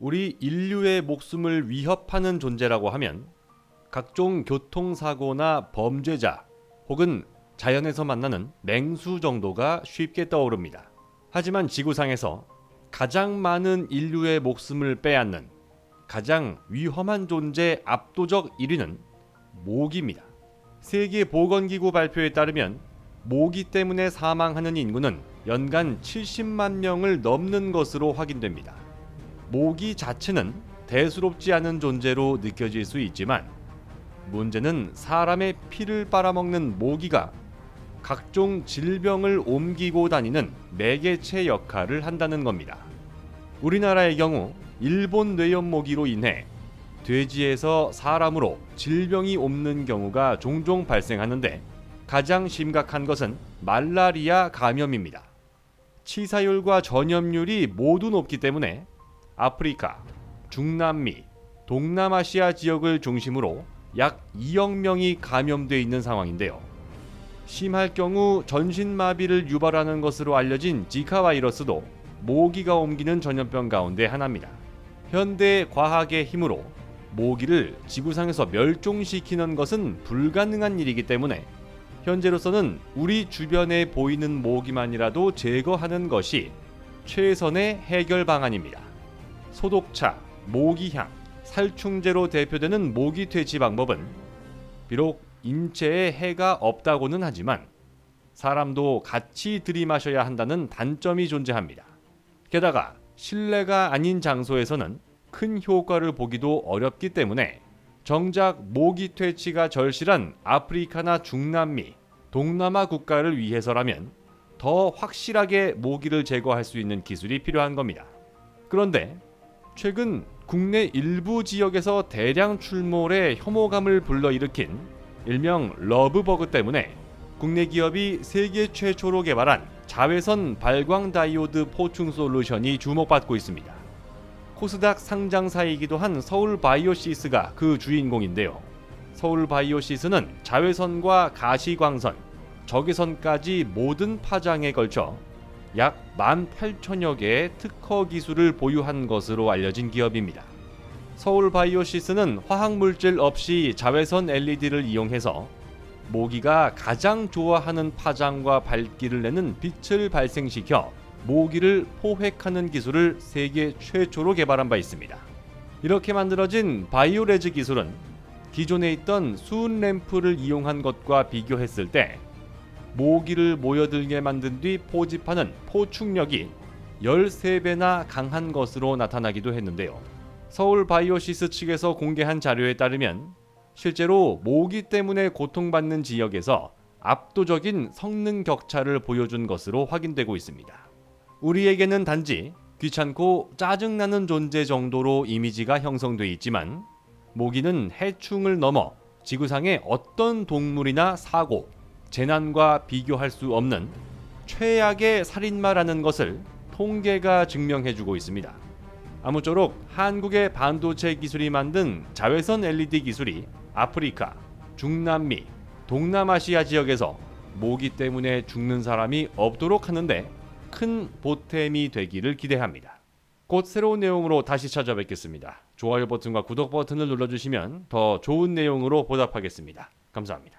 우리 인류의 목숨을 위협하는 존재라고 하면 각종 교통사고나 범죄자 혹은 자연에서 만나는 맹수 정도가 쉽게 떠오릅니다. 하지만 지구상에서 가장 많은 인류의 목숨을 빼앗는 가장 위험한 존재 압도적 1위는 모기입니다. 세계 보건기구 발표에 따르면 모기 때문에 사망하는 인구는 연간 70만 명을 넘는 것으로 확인됩니다. 모기 자체는 대수롭지 않은 존재로 느껴질 수 있지만 문제는 사람의 피를 빨아먹는 모기가 각종 질병을 옮기고 다니는 매개체 역할을 한다는 겁니다. 우리나라의 경우 일본 뇌염 모기로 인해 돼지에서 사람으로 질병이 옮는 경우가 종종 발생하는데 가장 심각한 것은 말라리아 감염입니다. 치사율과 전염률이 모두 높기 때문에 아프리카, 중남미, 동남아시아 지역을 중심으로 약 2억 명이 감염돼 있는 상황인데요. 심할 경우 전신마비를 유발하는 것으로 알려진 지카 바이러스도 모기가 옮기는 전염병 가운데 하나입니다. 현대 과학의 힘으로 모기를 지구상에서 멸종시키는 것은 불가능한 일이기 때문에 현재로서는 우리 주변에 보이는 모기만이라도 제거하는 것이 최선의 해결 방안입니다. 소독차, 모기향, 살충제로 대표되는 모기 퇴치 방법은 비록 인체에 해가 없다고는 하지만 사람도 같이 들이마셔야 한다는 단점이 존재합니다. 게다가 실내가 아닌 장소에서는 큰 효과를 보기도 어렵기 때문에 정작 모기 퇴치가 절실한 아프리카나 중남미, 동남아 국가를 위해서라면 더 확실하게 모기를 제거할 수 있는 기술이 필요한 겁니다. 그런데 최근 국내 일부 지역에서 대량 출몰해 혐오감을 불러일으킨 일명 러브버그 때문에 국내 기업이 세계 최초로 개발한 자외선 발광 다이오드 포충 솔루션이 주목받고 있습니다. 코스닥 상장사이기도 한 서울 바이오시스가 그 주인공인데요. 서울 바이오시스는 자외선과 가시광선, 적외선까지 모든 파장에 걸쳐 약 18,000여 개의 특허 기술을 보유한 것으로 알려진 기업입니다. 서울 바이오시스는 화학물질 없이 자외선 LED를 이용해서 모기가 가장 좋아하는 파장과 밝기를 내는 빛을 발생시켜 모기를 포획하는 기술을 세계 최초로 개발한 바 있습니다. 이렇게 만들어진 바이오레즈 기술은 기존에 있던 수은 램프를 이용한 것과 비교했을 때 모기를 모여들게 만든 뒤 포집하는 포축력이 13배나 강한 것으로 나타나기도 했는데요. 서울 바이오시스 측에서 공개한 자료에 따르면 실제로 모기 때문에 고통받는 지역에서 압도적인 성능 격차를 보여준 것으로 확인되고 있습니다. 우리에게는 단지 귀찮고 짜증나는 존재 정도로 이미지가 형성돼 있지만 모기는 해충을 넘어 지구상의 어떤 동물이나 사고, 재난과 비교할 수 없는 최악의 살인마라는 것을 통계가 증명해주고 있습니다. 아무쪼록 한국의 반도체 기술이 만든 자외선 LED 기술이 아프리카, 중남미, 동남아시아 지역에서 모기 때문에 죽는 사람이 없도록 하는데 큰 보탬이 되기를 기대합니다. 곧 새로운 내용으로 다시 찾아뵙겠습니다. 좋아요 버튼과 구독 버튼을 눌러주시면 더 좋은 내용으로 보답하겠습니다. 감사합니다.